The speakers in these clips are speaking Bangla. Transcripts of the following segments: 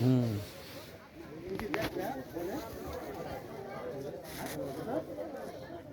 হুম।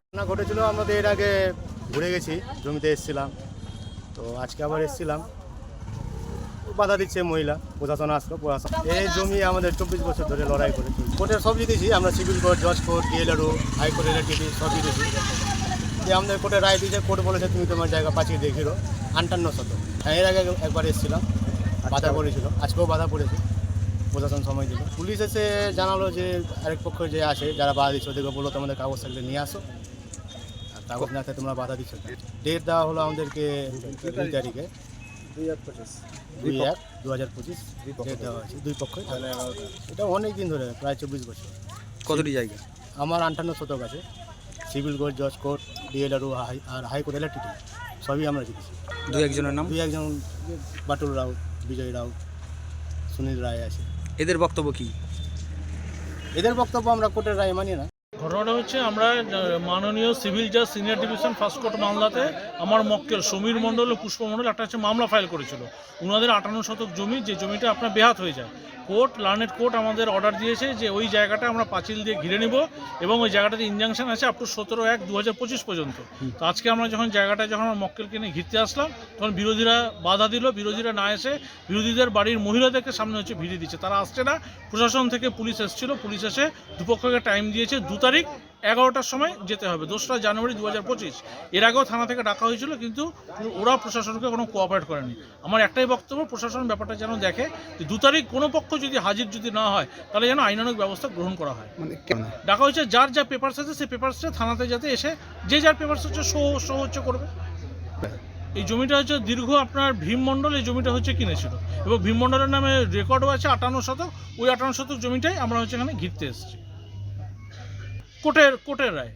ঘটনা ঘটেছিল আমরা তো এর আগে ঘুরে গেছি জমিতে এসেছিলাম। তো আজকে আবার এসেছিলাম। বাধা দিচ্ছে মহিলা প্রশাসন আসলো প্রশাসন এই জমি আমাদের চব্বিশ বছর ধরে লড়াই করে কোর্টের সব জিতেছি আমরা সিভিল কোর্ট জজ court DLRO high court LRTV সব জিতেছি। যে আমাদের কোর্টের রায় দিয়েছে কোর্ট বলেছে তুমি তোমার জায়গা পাচিয়ে দেখিরো। আটান্ন শত হ্যাঁ এর আগে একবার এসেছিলাম বাধা পড়েছিল। আজকেও বাধা পড়েছে প্রশাসন সময় দিল। পুলিশ এসে জানালো যে আরেক পক্ষ যে আসে যারা বাধা দিচ্ছে ওদেরকে বলল তোমাদের কাগজ থাকলে নিয়ে আসো। আর কাগজ না থাকলে তোমরা বাধা দিচ্ছ ডেট দেওয়া হলো আমাদেরকে দুই তারিখে। দুই এক দু হাজার পঁচিশ। ডেট দেওয়া হয়েছে দুই পক্ষ। এটা অনেক দিন ধরে প্রায় চব্বিশ বছর। কতটি জায়গা? আমার আটান্ন শতক আছে। সিভিল কোর্ট জজ কোর্ট ডিএলআরও আর হাইকোর্ট এলাটিটি সবই আমরা জিতেছি। দু একজনের নাম? দুই একজন বাটুল রাউত বিজয় রাউত সুনীল রায় আছে। এদের বক্তব্য কি? এদের বক্তব্য আমরা কোর্টের রায় মানি না। ঘটনাটা হচ্ছে আমরা মাননীয় সিভিল জাজ সিনিয়র ডিভিশন ফার্স্ট কোর্ট মামলাতে আমার মক্কেল সমীর মণ্ডল ও পুষ্প মণ্ডল একটা হচ্ছে মামলা ফাইল করেছিল। ওনাদের আটান্ন শতক জমি যে জমিটা আপনার বেহাত হয়ে যায় কোর্ট লার্নেট কোর্ট আমাদের অর্ডার দিয়েছে যে ওই জায়গাটা আমরা পাঁচিল দিয়ে ঘিরে নিব এবং ওই জায়গাটাতে ইনজাংশন আছে আপ টু সতেরো এক দু হাজার পঁচিশ পর্যন্ত। তো আজকে আমরা যখন জায়গাটা যখন আমরা মক্কেলকে নিয়ে ঘিরতে আসলাম, তখন বিরোধীরা বাধা দিল, বিরোধীরা না এসে বিরোধীদের বাড়ির মহিলাদেরকে সামনে হচ্ছে ভিড়ে দিচ্ছে। তারা আসছে না, প্রশাসন থেকে পুলিশ এসেছিল, পুলিশ এসে দুপক্ষকে টাইম দিয়েছে, দু তারিখ এগারোটার সময় যেতে হবে। দোসরা জানুয়ারি দু হাজার পঁচিশ। এর আগেও থানা থেকে ডাকা হয়েছিল কিন্তু ওরা প্রশাসনকে কোনো কোঅপারেট করেনি। আমার একটাই বক্তব্য প্রশাসন ব্যাপারটা যেন দেখে যে দু তারিখ কোনো পক্ষ যদি হাজির যদি না হয় তাহলে যেন আইনানুগ ব্যবস্থা গ্রহণ করা হয়। মানে কেন ডাকা হয়েছে যার যা পেপারস আছে সেই পেপারসটা থানাতে যাতে এসে যে যার পেপারস হচ্ছে শো শো হচ্ছে করবে। এই জমিটা হচ্ছে দীর্ঘ আপনার ভীম মণ্ডল এই জমিটা হচ্ছে কিনেছিল। এবং ভীম মণ্ডলের নামে রেকর্ডও আছে আটান্ন শতক। ওই আটান্ন শতক জমিটাই আমরা হচ্ছে এখানে ঘিরতে এসেছি। কোর্টের কোর্টের রায়